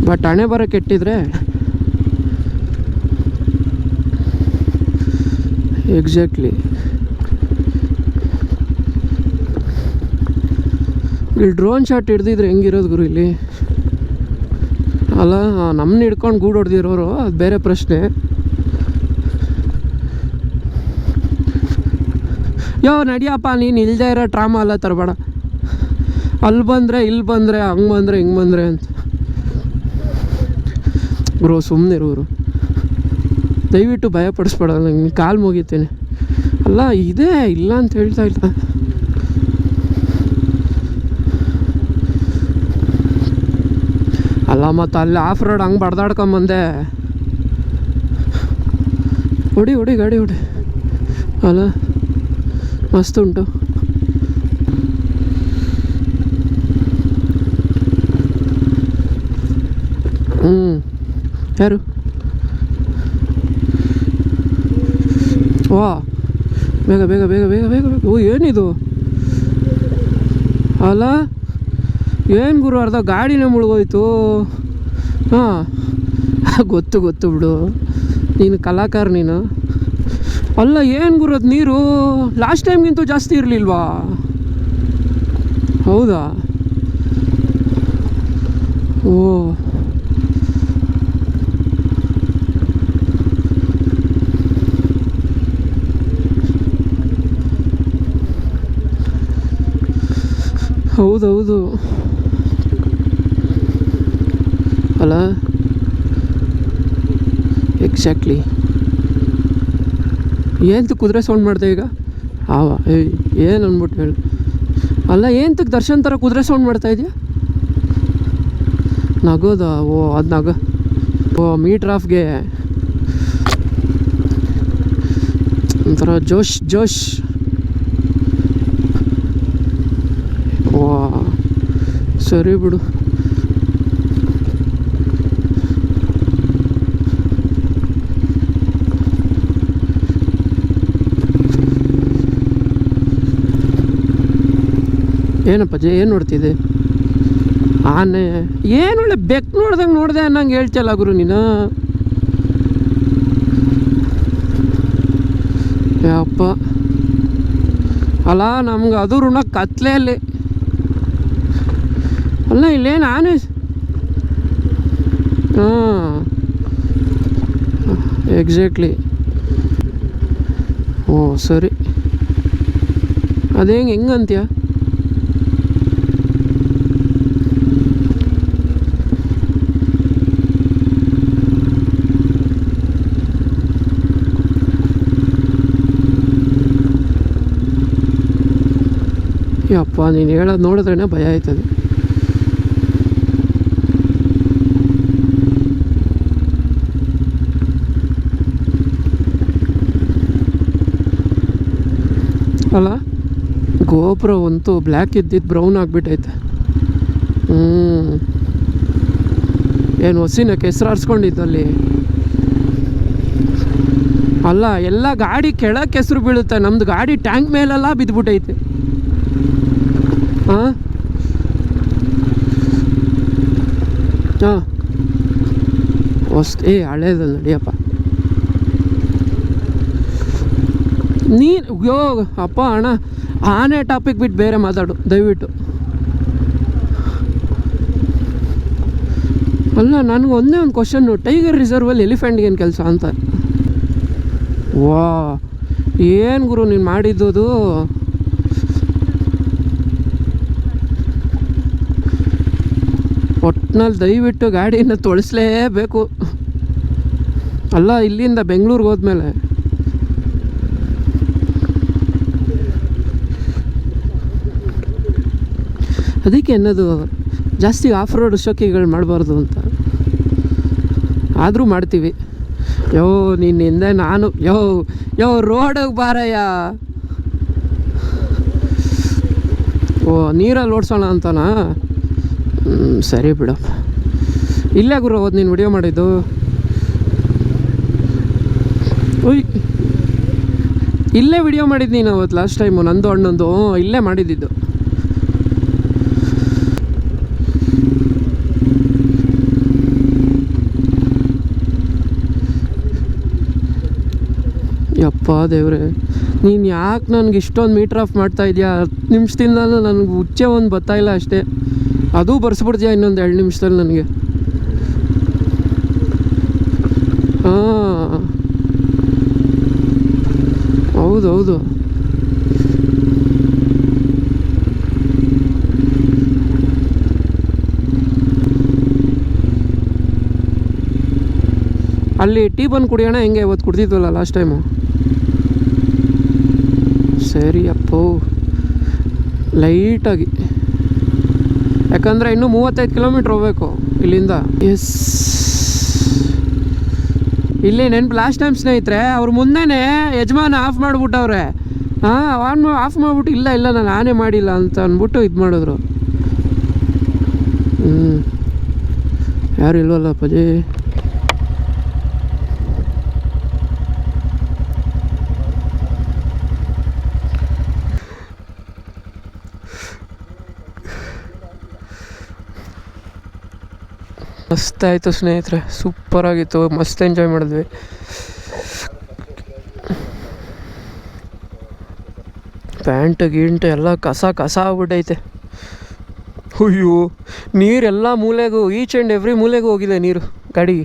ಬಟ್ ಹಣೆ ಬರ ಕೆಟ್ಟಿದ್ರೆ ಎಕ್ಸಾಕ್ಟ್ಲಿ ಇಲ್ಲಿ ಡ್ರೋನ್ ಶಾಟ್ ಹಿಡ್ದಿದ್ರೆ ಹೆಂಗಿರೋದು ಗುರು ಇಲ್ಲಿ? ಅಲ್ಲ ನಮ್ಮನ್ನ ಹಿಡ್ಕೊಂಡು ಗೂಡು ಹೊಡೆದಿರೋರು, ಅದು ಬೇರೆ ಪ್ರಶ್ನೆ. ಯೋ, ನಡಿಯಪ್ಪ, ನೀನು ಇಲ್ಲದೆ ಇರೋ ಡ್ರಾಮಾ ಎಲ್ಲ ತರಬೇಡ. ಅಲ್ಲಿ ಬಂದರೆ ಇಲ್ಲಿ ಬಂದರೆ, ಹಂಗೆ ಬಂದರೆ, ಹಿಂಗೆ ಬಂದರೆ ಅಂತ. ಬ್ರೋ ಸುಮ್ಮನೆ ಇರೋರು ದಯವಿಟ್ಟು ಭಯ ಪಡಿಸ್ಬೇಡ ನಂಗೆ ಕಾಲು ಮುಗಿತೀನಿ. ಅಲ್ಲ, ಇದೇ ಇಲ್ಲ ಅಂತ ಹೇಳ್ತಾ ಇಲ್ಲ ಅಲ್ಲ, ಮತ್ತು ಅಲ್ಲಿ ಆಫ್ ರೋಡ್ ಹಂಗೆ ಬಡ್ದಾಡ್ಕೊಂಬಂದೆ ಹೊಡಿ ಹೊಡಿ, ಗಾಡಿ ಹೊಡಿ. ಅಲ್ಲ, ಮಸ್ತ್ ಉಂಟು. ಹ್ಞೂ ಯಾರು? ವಾ ಬೇಗ ಬೇಗ ಬೇಗ ಬೇಗ ಬೇಗ. ಓ, ಏನಿದು? ಅಲ್ಲ ಏನು ಗುರು ಅರ್ಧ ಗಾಡಿನೇ ಮುಳುಗೋಯ್ತು? ಹಾಂ. ಗೊತ್ತು ಗೊತ್ತು ಬಿಡು. ನೀನು ಕಲಾಕಾರ ನೀನು. ಅಲ್ಲ, ಏನು ಗುರು ಅದು ನೀರು? ಲಾಸ್ಟ್ ಟೈಮ್ಗಿಂತೂ ಜಾಸ್ತಿ ಇರಲಿಲ್ವಾ? ಹೌದಾ? ಓ. ಹೌದೌದು. ಅಲ್ಲ? ಎಕ್ಸಾಕ್ಟ್ಲಿ ಏನ್ತು ಕುದುರೆ ಸೌಂಡ್ ಮಾಡ್ದೆ ಈಗ? ಆವ ಏನು ಅಂದ್ಬಿಟ್ಟು ಹೇಳು. ಅಲ್ಲ ಏಂತಕ್ಕೆ ದರ್ಶನ್ ಥರ ಕುದುರೆ ಸೌಂಡ್ ಮಾಡ್ತಾ ಇದೆಯಾ? ನಗೋದ? ಓ, ಅದು ನಗ. ಓ ಮೀಟ್ರ್ ಆಫ್ಗೆ ಒಂಥರ ಜೋಶ್ ಜೋಶ್. ಓ, ಸರಿ ಬಿಡು. ಏನಪ್ಪ ಜೆ, ಏನು ನೋಡ್ತಿದ್ದೆ? ಆನೆ, ಏನು ಒಳ್ಳೆ ಬೆಕ್ಕು ನೋಡ್ದಂಗೆ ನೋಡಿದೆ ಅನ್ನಂಗೆ ಹೇಳ್ತಿಯಲ್ಲ ಗುರು ನೀನು? ಯಪ್ಪ. ಅಲ್ಲ, ನಮ್ಗೆ ಅದು ಋಣ ಕತ್ಲೆಯಲ್ಲಿ ಅಲ್ಲ. ಇಲ್ಲೇನು ಆನೆ? ಹಾಂ. ಎಕ್ಸಾಕ್ಟ್ಲಿ ಓ, ಸರಿ. ಅದು ಹೆಂಗೆ ಹೆಂಗಂತೀಯ ಯಪ್ಪ ನೀನು ಹೇಳೋದು ನೋಡಿದ್ರೇ ಭಯ ಆಯ್ತದೆ. ಅಲ್ಲ, ಗೋಪುರ ಅಂತೂ ಬ್ಲ್ಯಾಕ್ ಇದ್ದಿದ್ದು ಬ್ರೌನ್ ಆಗಿಬಿಟ್ಟೈತೆ ಹ್ಞೂ ಏನು ಹೊಸಿನ ಕೆಸರು ಆರಿಸ್ಕೊಂಡಿದ್ದಲ್ಲಿ? ಅಲ್ಲ, ಎಲ್ಲ ಗಾಡಿ ಕೆಳಕ್ಕೆ ಹೆಸರು ಬೀಳುತ್ತೆ. ನಮ್ದು ಗಾಡಿ ಟ್ಯಾಂಕ್ ಮೇಲೆಲ್ಲ ಬಿದ್ದುಬಿಟ್ಟೈತೆ ಹಾಂ ಹಾಂ ಏ ಹಳೇದಲ್ಲ ನಡಿಯಪ್ಪ ನೀನು ಯೋ ಅಪ್ಪ, ಅಣ್ಣ, ಆನೆ ಟಾಪಿಕ್ ಬಿಟ್ಟು ಬೇರೆ ಮಾತಾಡು, ದಯವಿಟ್ಟು. ಅಲ್ಲ, ನನಗೆ ಒಂದೇ ಒಂದು ಕ್ವಶನ್ನು ಟೈಗರ್ ರಿಸರ್ವಲ್ಲಿ ಎಲಿಫೆಂಟ್ಗೆ ಏನು ಕೆಲಸ ಅಂತ. ವಾ ಏನು ಗುರು ನೀನು ಮಾಡಿದ್ದದು? ಒಟ್ನಲ್ಲಿ ದಯವಿಟ್ಟು ಗಾಡಿನ ತೊಳಸ್ಲೇಬೇಕು. ಅಲ್ಲ, ಇಲ್ಲಿಂದ ಬೆಂಗಳೂರಿಗೆ ಹೋದ್ಮೇಲೆ. ಅದಕ್ಕೆ ಅನ್ನೋದು ಜಾಸ್ತಿ ಆಫ್ ರೋಡ್ ಶೋಕಿಗಳು ಮಾಡಬಾರ್ದು ಅಂತ. ಆದರೂ ಮಾಡ್ತೀವಿ. ಯೋ, ನಿನ್ನಿಂದ ನಾನು, ಯೋ ಯೋ, ರೋಡಿಗೆ ಬಾರಯ್ಯ. ಓ, ನೀರಲ್ಲಿ ಓಡಿಸೋಣ ಅಂತನಾ? ಸರಿ ಬಿಡು. ಇಲ್ಲೇ ಗುರು ಹೋದ್ ನೀನು ವಿಡಿಯೋ ಮಾಡಿದ್ದು. ಓಯ್ ಇಲ್ಲೇ ವಿಡಿಯೋ ಮಾಡಿದ್ದು ನೀನು ಅವತ್ತು ಲಾಸ್ಟ್ ಟೈಮು ನಂದು ಅಣ್ಣಂದು. ಇಲ್ಲೇ ಮಾಡಿದ್ದಿದ್ದು. ಯಪ್ಪ ದೇವ್ರೆ, ನೀನು ಯಾಕೆ ನನಗೆ ಇಷ್ಟೊಂದು ಮೀಟ್ರ್ ಆಫ್ ಮಾಡ್ತಾ ಇದೆಯಾ? ಹತ್ತು ನಿಮಿಷದಿಂದ ನನಗೆ ಹುಚ್ಚೆ ಒಂದು ಬರ್ತಾಯಿಲ್ಲ ಅಷ್ಟೇ. ಅದು ಬರ್ಸ್ಬಿಡ್ತೀಯ ಇನ್ನೊಂದು ಎರಡು ನಿಮಿಷದಲ್ಲಿ ನನಗೆ. ಹಾಂ. ಹೌದು ಹೌದು ಅಲ್ಲಿ ಟೀ ಬಂದು ಕುಡಿಯೋಣ, ಹೆಂಗೆ? ಇವತ್ತು ಕುಡ್ದಿದ್ವಲ್ಲ ಲಾಸ್ಟ್ ಟೈಮು ಸರಿ ಅಪ್ಪೋ. ಲೈಟಾಗಿ ಯಾಕಂದರೆ ಇನ್ನೂ ಮೂವತ್ತೈದು ಕಿಲೋಮೀಟ್ರ್ ಹೋಗ್ಬೇಕು ಇಲ್ಲಿಂದ. ಎಸ್ ಇಲ್ಲಿ ನೆನ್ಪು ಲಾಸ್ಟ್ ಟೈಮ್ ಸ್ನೇಹಿತರೆ, ಅವ್ರ ಮುಂದೆನೇ ಯಜಮಾನ ಆಫ್ ಮಾಡಿಬಿಟ್ಟವ್ರೆ. ಹಾಂ ಆನ್ ಆಫ್ ಮಾಡಿಬಿಟ್ಟು ಇಲ್ಲ ಇಲ್ಲ ನಾನು ಆನೆ ಮಾಡಿಲ್ಲ ಅಂತ ಅಂದ್ಬಿಟ್ಟು ಇದು ಮಾಡಿದ್ರು. ಹ್ಞೂ ಯಾರು ಇಲ್ವಲ್ಲ ಅಪ್ಪಾಜಿ ಮಸ್ತ್ ಆಯಿತು ಸ್ನೇಹಿತರೆ. ಸೂಪರಾಗಿತ್ತು ಮಸ್ತ್ ಎಂಜಾಯ್ ಮಾಡಿದ್ವಿ. ಪ್ಯಾಂಟ್ ಗೀಂಟ್ ಎಲ್ಲ ಕಸ ಕಸ ಆಗ್ಬಿಟ್ಟೈತೆ. ಅಯ್ಯೋ ನೀರೆಲ್ಲ ಮೂಲೆಗೂ ಈಚ್ ಆ್ಯಂಡ್ ಎವ್ರಿ ಮೂಲೆಗೂ ಹೋಗಿದೆ ನೀರು ಗಾಡಿ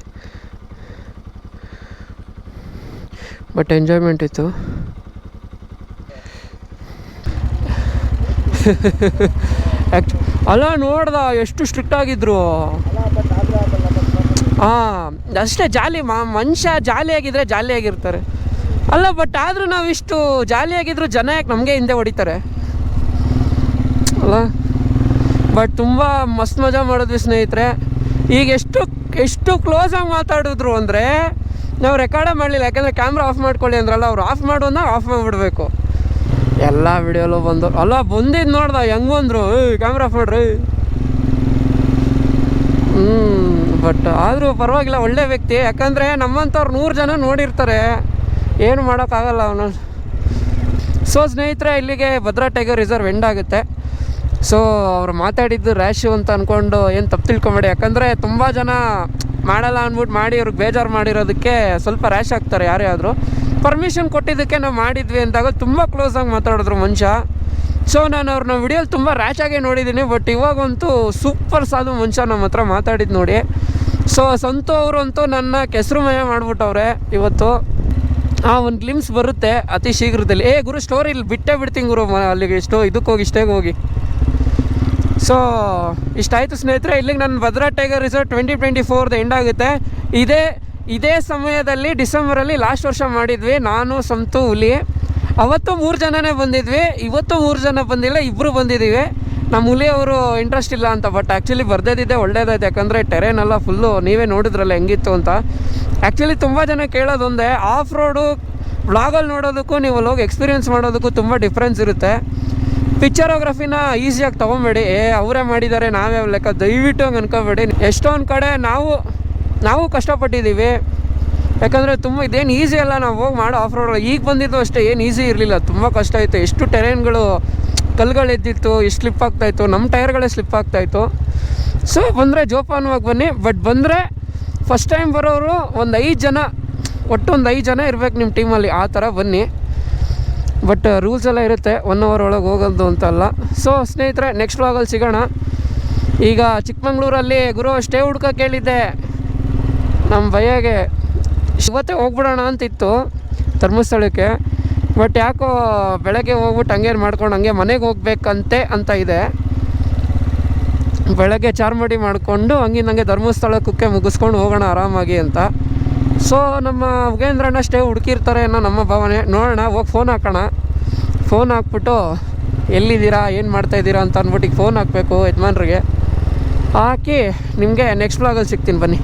ಬಟ್ ಎಂಜಾಯ್ಮೆಂಟ್ ಇತ್ತು. ಆ್ಯಕ್ಚು ಅಲ್ಲ, ನೋಡ್ದ, ಎಷ್ಟು ಸ್ಟ್ರಿಕ್ಟ್ ಆಗಿದ್ರು. ಹಾಂ ಅಷ್ಟೇ ಜಾಲಿ ಮನುಷ್ಯ ಜಾಲಿಯಾಗಿದ್ರೆ ಜಾಲಿಯಾಗಿರ್ತಾರೆ. ಅಲ್ಲ ಬಟ್ ಆದರೂ ನಾವು ಇಷ್ಟು ಜಾಲಿಯಾಗಿದ್ರು ಜನ ಯಾಕೆ ನಮಗೆ ಹಿಂದೆ ಹೊಡಿತಾರೆ? ಅಲ್ಲ ಬಟ್ ತುಂಬ ಮಸ್ತ್ ಮಜಾ ಮಾಡಿದ್ವಿ ಸ್ನೇಹಿತರೆ. ಈಗ ಎಷ್ಟು ಎಷ್ಟು ಕ್ಲೋಸಾಗಿ ಮಾತಾಡಿದ್ರು ಅಂದರೆ, ನಾವು ರೆಕಾರ್ಡೇ ಮಾಡಲಿಲ್ಲ, ಯಾಕಂದರೆ ಕ್ಯಾಮ್ರಾ ಆಫ್ ಮಾಡ್ಕೊಳ್ಳಿ ಅಂದ್ರಲ್ಲ, ಅವ್ರು ಆಫ್ ಮಾಡೋದನ್ನ ಆಫ್ ಮಾಡಿಬಿಡ್ಬೇಕು. ಎಲ್ಲ ವಿಡಿಯೋಲು ಬಂದು, ಅಲ್ಲ ಬಂದಿದ್ದು ನೋಡ್ದ, ಹೆಂಗ್ ಬಂದರು? ಕ್ಯಾಮ್ರಾ ಫೋಡ್ರಿ ಹ್ಞೂ ಬಟ್ ಆದರೂ ಪರವಾಗಿಲ್ಲ, ಒಳ್ಳೆ ವ್ಯಕ್ತಿ. ಯಾಕಂದರೆ ನಮ್ಮಂಥವ್ರು ನೂರು ಜನ ನೋಡಿರ್ತಾರೆ. ಏನು ಮಾಡೋಕ್ಕಾಗಲ್ಲ ಅವನು. ಸೊ ಸ್ನೇಹಿತರೆ, ಇಲ್ಲಿಗೆ ಭದ್ರಾ ಟೈಗರ್ ರಿಸರ್ವ್ ಎಂಡ್ ಆಗುತ್ತೆ. ಸೊ ಅವ್ರು ಮಾತಾಡಿದ್ದು ರ್ಯಾಶು ಅಂತ ಅಂದ್ಕೊಂಡು ಏನು ತಪ್ಪು ತಿಳ್ಕೊಬೇಡಿ. ಯಾಕಂದರೆ ತುಂಬ ಜನ ಮಾಡಲ್ಲ ಅಂದ್ಬಿಟ್ಟು ಮಾಡಿ, ಅವ್ರಿಗೆ ಬೇಜಾರು ಮಾಡಿರೋದಕ್ಕೆ ಸ್ವಲ್ಪ ರ್ಯಾಶ್ ಆಗ್ತಾರೆ ಯಾರೇ ಆದರೂ ಪರ್ಮಿಷನ್ ಕೊಟ್ಟಿದ್ದಕ್ಕೆ ನಾವು ಮಾಡಿದ್ವಿ ಅಂದಾಗ ತುಂಬ ಕ್ಲೋಸಾಗಿ ಮಾತಾಡಿದ್ರು ಮನುಷ್ಯ. ಸೊ ನಾನು ಅವ್ರನ್ನ ವಿಡಿಯೋಲಿ ತುಂಬ ರ್ಯಾಚಾಗೆ ನೋಡಿದ್ದೀನಿ ಬಟ್ ಇವಾಗಂತೂ ಸೂಪರ್ ಸಾಧು ಮನುಷ್ಯ ನಮ್ಮ ಹತ್ರ ಮಾತಾಡಿದ್ದು ನೋಡಿ. ಸೊ ಸಂತು ಅವರಂತೂ ನನ್ನ ಕೆಸರುಮಯ ಮಾಡಿಬಿಟ್ಟವ್ರೆ ಇವತ್ತು. ಆ ಒಂದು ಗ್ಲಿಮ್ಸ್ ಬರುತ್ತೆ ಅತಿ ಶೀಘ್ರದಲ್ಲಿ. ಏ ಗುರು ಸ್ಟೋರಿ ಇಲ್ಲಿ ಬಿಟ್ಟೇ ಬಿಡ್ತೀನಿ ಗುರು ಅಲ್ಲಿಗೆ ಇಷ್ಟೋ ಇದಕ್ಕೆ ಹೋಗಿ ಇಷ್ಟೇ ಹೋಗಿ. ಸೊ ಇಷ್ಟಾಯಿತು ಸ್ನೇಹಿತರೆ, ಇಲ್ಲಿಗೆ ನನ್ನ Bhadra tiger resort twenty twenty ಫೋರ್ದು end ಆಗುತ್ತೆ. ಇದೇ ಇದೇ ಸಮಯದಲ್ಲಿ ಡಿಸೆಂಬರಲ್ಲಿ ಲಾಸ್ಟ್ ವರ್ಷ ಮಾಡಿದ್ವಿ. ನಾನು, ಸಂತು ಹುಲಿ ಅವತ್ತು ಮೂರು ಜನನೇ ಬಂದಿದ್ವಿ. ಇವತ್ತು ಮೂರು ಜನ ಬಂದಿಲ್ಲ ಇಬ್ಬರು ಬಂದಿದ್ದೀವಿ. ನಮ್ಮ ಹುಲಿಯವರು ಇಂಟ್ರೆಸ್ಟ್ ಇಲ್ಲ ಅಂತ ಬಟ್ ಆ್ಯಕ್ಚುಲಿ ಬರ್ದೇದಿದ್ದೆ ಒಳ್ಳೇದಾಯ್ತು. ಯಾಕಂದರೆ ಟೆರೇನ್ ಎಲ್ಲ ಫುಲ್ಲು ನೀವೇ ನೋಡಿದ್ರಲ್ಲ ಹೆಂಗಿತ್ತು ಅಂತ. ಆ್ಯಕ್ಚುಲಿ ತುಂಬ ಜನ ಕೇಳೋದೊಂದೇ ಆಫ್ ರೋಡು ವ್ಲಾಗಲ್ಲಿ ನೋಡೋದಕ್ಕೂ ನೀವು ಅಲ್ಲಿ ಹೋಗಿ ಎಕ್ಸ್ಪೀರಿಯೆನ್ಸ್ ಮಾಡೋದಕ್ಕೂ ತುಂಬ ಡಿಫ್ರೆನ್ಸ್ ಇರುತ್ತೆ. ಪಿಕ್ಚರೋಗ್ರಫಿನ ಈಸಿಯಾಗಿ ತೊಗೊಬೇಡಿ. ಏ, ಅವರೇ ಮಾಡಿದ್ದಾರೆ, ನಾವೇ ಲೆಕ್ಕ, ದಯವಿಟ್ಟು ಹಂಗೆ ಅನ್ಕೋಬೇಡಿ. ಎಷ್ಟೊಂದು ಕಡೆ ನಾವು ನಾವು ಕಷ್ಟಪಟ್ಟಿದ್ದೀವಿ. ಯಾಕಂದರೆ ತುಂಬ ಇದೇನು ಈಸಿ ಅಲ್ಲ ನಾವು ಹೋಗಿ ಮಾಡೋ ಆಫ್ ರೋಡ್ ಈಗ ಬಂದಿದ್ದು ಅಷ್ಟೇ ಏನು ಈಸಿ ಇರಲಿಲ್ಲ. ತುಂಬ ಕಷ್ಟ ಆಯಿತು. ಎಷ್ಟು ಟೆರೇನ್ಗಳು ಕಲ್ಗಳು ಎದ್ದಿತ್ತು, ಎಷ್ಟು ಸ್ಲಿಪ್ ಆಗ್ತಾಯಿತ್ತು ನಮ್ಮ ಟೈರ್ಗಳೇ ಸ್ಲಿಪ್ ಆಗ್ತಾಯಿತ್ತು ಸೊ ಬಂದರೆ ಜೋಪಾನವಾಗಿ ಬನ್ನಿ. ಬಟ್ ಬಂದರೆ ಫಸ್ಟ್ ಟೈಮ್ ಬರೋರು ಒಂದು ಐದು ಜನ, ಒಟ್ಟು ಒಂದು ಐದು ಜನ ಇರಬೇಕು ನಿಮ್ಮ ಟೀಮಲ್ಲಿ ಆ ಥರ ಬನ್ನಿ. ಬಟ್ ರೂಲ್ಸ್ ಎಲ್ಲ ಇರುತ್ತೆ. ಒನ್ ಅವರ್ ಒಳಗೆ ಹೋಗೋದು ಅಂತಲ್ಲ ಸೊ ಸ್ನೇಹಿತರೆ ನೆಕ್ಸ್ಟ್ ವ್ಲಾಗಲ್ಲಿ ಸಿಗೋಣ. ಈಗ ಚಿಕ್ಕಮಂಗ್ಳೂರಲ್ಲಿ ಗುರು ಸ್ಟೇ ಹುಡ್ಕೋ ಕೇಳಿದ್ದೆ. ನಮ್ಮ ಭಯಗೆ ಇವತ್ತೇ ಹೋಗ್ಬಿಡೋಣ ಅಂತಿತ್ತು ಧರ್ಮಸ್ಥಳಕ್ಕೆ. ಬಟ್ ಯಾಕೋ ಬೆಳಗ್ಗೆ ಹೋಗ್ಬಿಟ್ಟು ಹಂಗೆ ಮಾಡ್ಕೊಂಡು ಹಂಗೆ ಮನೆಗೆ ಹೋಗ್ಬೇಕಂತೆ ಅಂತ ಇದೆ. ಬೆಳಗ್ಗೆ ಚಾರ್ಮಡಿ ಮಾಡಿಕೊಂಡು ಹಂಗಿನಂಗೆ ಹಂಗೆ ಧರ್ಮಸ್ಥಳ ಕುಕ್ಕೆ ಮುಗಿಸ್ಕೊಂಡು ಹೋಗೋಣ ಆರಾಮಾಗಿ ಅಂತ. ಸೊ ನಮ್ಮ ಉಗೇಂದ್ರಣ್ಣ ಸ್ಟೇ ಹುಡುಕಿರ್ತಾರೆ ಅನ್ನೋ ನಮ್ಮ ಭಾವನೆ. ನೋಡೋಣ, ಹೋಗಿ ಫೋನ್ ಹಾಕೋಣ. ಫೋನ್ ಹಾಕ್ಬಿಟ್ಟು, ಎಲ್ಲಿದ್ದೀರಾ? ಏನು ಮಾಡ್ತಾಯಿದ್ದೀರಾ ಅಂತ ಅಂದ್ಬಿಟ್ಟು ಫೋನ್ ಹಾಕಬೇಕು ಯಜಮಾನ್ರಿಗೆ. ಹಾಕಿ ನಿಮಗೆ ನೆಕ್ಸ್ಟ್ ಬ್ಲಾಗಲ್ಲಿ ಸಿಗ್ತೀನಿ, ಬನ್ನಿ.